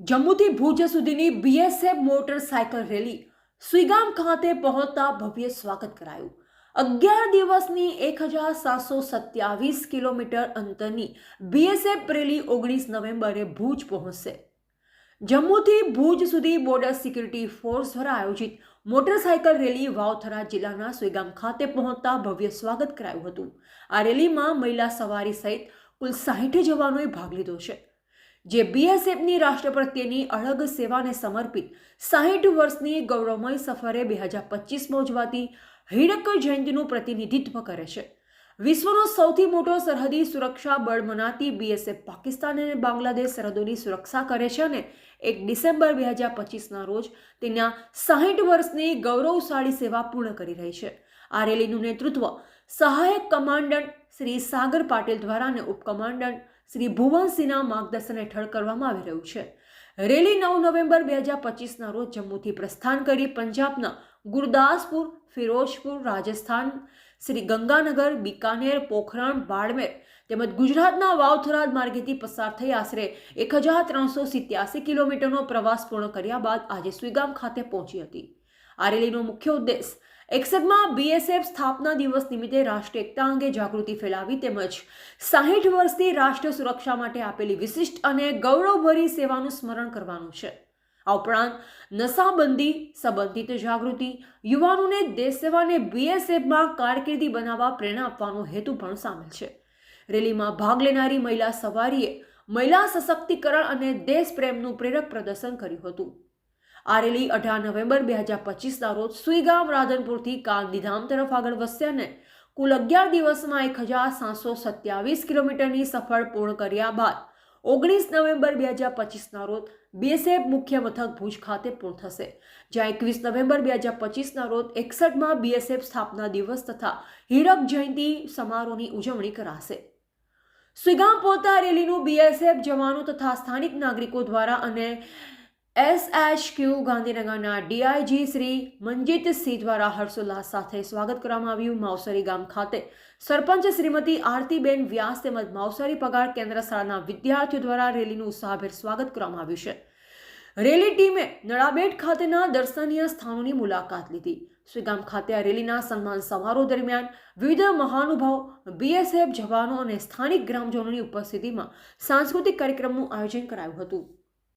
જમ્મુથી ભુજ સુધીની BSF motorcycle rally Suigam ખાતે પહોંચતા ભવ્ય સ્વાગત કરાયું. અગિયાર દિવસની એક હજાર સાતસો સત્યાવીસ કિલોમીટર અંતરની બીએસએફ રેલી ઓગણીસ નવેમ્બરે ભુજ પહોંચશે. જમ્મુથી ભુજ સુધી બોર્ડર સિક્યુરિટી ફોર્સ દ્વારા આયોજિત મોટરસાયકલ રેલી વાવથરા જિલ્લાના સુઈગામ ખાતે પહોંચતા ભવ્ય સ્વાગત કરાયું હતું. આ રેલીમાં મહિલા સવારી સહિત કુલ સાહીઠ જવાનોએ ભાગ લીધો છે. જે બીએસએફની રાષ્ટ્ર પ્રત્યેની અળગ સેવાને સમર્પિત સાહીઠ વર્ષની ગૌરવમય સફરે બે હજાર પચીસમાં ઉજવાતી હિડક જયંતિનું પ્રતિનિધિત્વ કરે છે. વિશ્વનો સૌથી મોટો સરહદી સુરક્ષા બળ મનાતી બીએસએફ પાકિસ્તાન અને બાંગ્લાદેશ સરહદોની સુરક્ષા કરે છે અને એક ડિસેમ્બર બે હજાર પચીસના રોજ તેના સાહીઠ વર્ષની ગૌરવશાળી સેવા પૂર્ણ કરી રહી છે. આ રેલીનું નેતૃત્વ સહાયક કમાન્ડન્ટ શ્રી સાગર પાટીલ દ્વારા અને ઉપકમાન્ડન્ટ શ્રી ભુવનસિંહના માર્ગદર્શન હેઠળ કરવામાં આવી રહ્યું છે. રેલી નવ નવેમ્બર બે હજાર પચીસના રોજ જમ્મુથી પ્રસ્થાન કરી પંજાબના ગુરદાસપુર, ફિરોજપુર, રાજસ્થાન, શ્રી ગંગાનગર, બિકાનેર, પોખરણ, બાડમેર તેમજ ગુજરાતના વાવથરાદ માર્ગેથી પસાર થઈ આશરે એક હજાર ત્રણસો સિત્યાસી કિલોમીટરનો પ્રવાસ પૂર્ણ કર્યા બાદ આજે સુઈગામ ખાતે પહોંચી હતી. આ રેલીનો મુખ્ય ઉદ્દેશ એકસઠમાં બીએસએફ સ્થાપના દિવસ નિમિત્તે રાષ્ટ્રીય એકતા અંગે જાગૃતિ ફેલાવી તેમજ સાહીઠ વર્ષથી રાષ્ટ્ર સુરક્ષા માટે આપેલી વિશિષ્ટ અને ગૌરવભરી સેવાનું સ્મરણ કરવાનું છે. આ ઉપરાંત નશાબંધી, સંબંધિત જાગૃતિ, યુવાનોને દેશ સેવાને બીએસએફમાં કારકિર્દી બનાવવા પ્રેરણા આપવાનો હેતુ પણ સામેલ છે. રેલીમાં ભાગ લેનારી મહિલા સવારીએ મહિલા સશક્તિકરણ અને દેશ પ્રેમનું પ્રેરક પ્રદર્શન કર્યું હતું. આ રેલી અઢાર નવેમ્બર બે હજાર પચીસના રોજ સુઈગામ રાધનપુરથી ગાંધીધામ તરફ આગળ વસ્યા ને કુલ અગિયાર દિવસમાં એક હજાર સાતસો સત્યાવીસ કિલોમીટરની સફળ પૂર્ણ કર્યા બાદ ઓગણીસ નવેમ્બર બે હજાર પચીસના રોજ બીએસએફ મુખ્ય મથક ભુજ ખાતે પૂર્ણ થશે. જ્યાં એકવીસ નવેમ્બર બે હજાર પચીસના રોજ એકસઠમાં બીએસએફ સ્થાપના દિવસ તથા હીરક જયંતિ સમારોહની ઉજવણી કરાશે. સુઈગામ પહોંચતા રેલીનું બીએસએફ જવાનો તથા સ્થાનિક નાગરિકો દ્વારા અને એસએચક્યુ ગાંધીનગરના ડીઆઈજી શ્રી મનજીતસિંહ દ્વારા હર્ષોલ્લાસ સાથે સ્વાગત કરવામાં આવ્યું માવસરી ગામ ખાતે. સરપંચ શ્રીમતી આરતીબેન વ્યાસ તેમજ માવસરી પગાર કેન્દ્ર શાળાના વિદ્યાર્થીઓ દ્વારા રેલીનું ઉત્સાહભેર સ્વાગત કરવામાં આવ્યું છે. રેલી ટીમે નળાબેટ ખાતેના દર્શનીય સ્થાનોની મુલાકાત લીધી. શ્રીગામ ખાતે આ રેલીના સન્માન સમારોહ દરમિયાન વિવિધ મહાનુભાવ બીએસએફ જવાનો અને સ્થાનિક ગ્રામજનોની ઉપસ્થિતિમાં સાંસ્કૃતિક કાર્યક્રમનું આયોજન કરાયું હતું.